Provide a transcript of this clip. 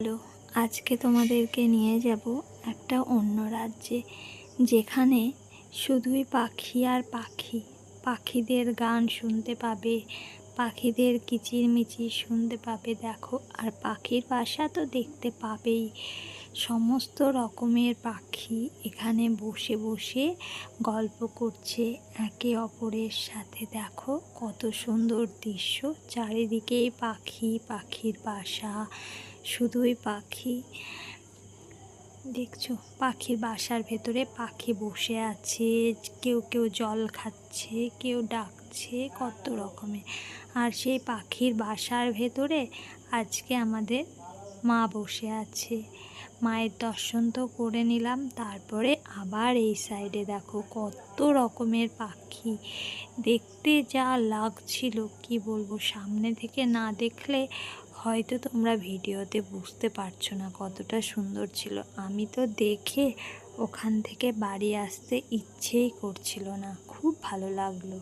Hello আজকে তোমাদেরকে নিয়ে যাব একটা অন্য রাজ্যে, যেখানে শুধুই পাখি আর পাখি। পাখিদের গান শুনতে পাবে, পাখিদের কিচিরমিচির শুনতে পাবে, দেখো। আর পাখির বাসা তো দেখতে পাবেই। সমস্ত রকমের পাখি এখানে বসে বসে গল্প করছে একে অপরের সাথে। দেখো কত সুন্দর দৃশ্য চারিদিকেই পাখি, পাখির বাসা। শুধুই পাখি। দেখছ? পাখির বাসার ভেতরে পাখি বসে আছে, কেউ কেউ জল খাচ্ছে, কেউ ডাকছে, কত রকমের। আর সেই পাখির বাসার ভেতরে আজকে আমাদের মা বসে আছে। মায়ের দর্শন তো করে নিলাম, তারপরে আবার এই সাইডে দেখো কত রকমের পাখি। দেখতে যা লাগছিল, কি বলব, সামনে থেকে না দেখলে হয়তো তোমরা ভিডিওতে বুঝতে পারছ না কতটা সুন্দর ছিল। আমি তো দেখে ওখান থেকে বাড়ি আসতে ইচ্ছেই করছিল না। খুব ভালো লাগল।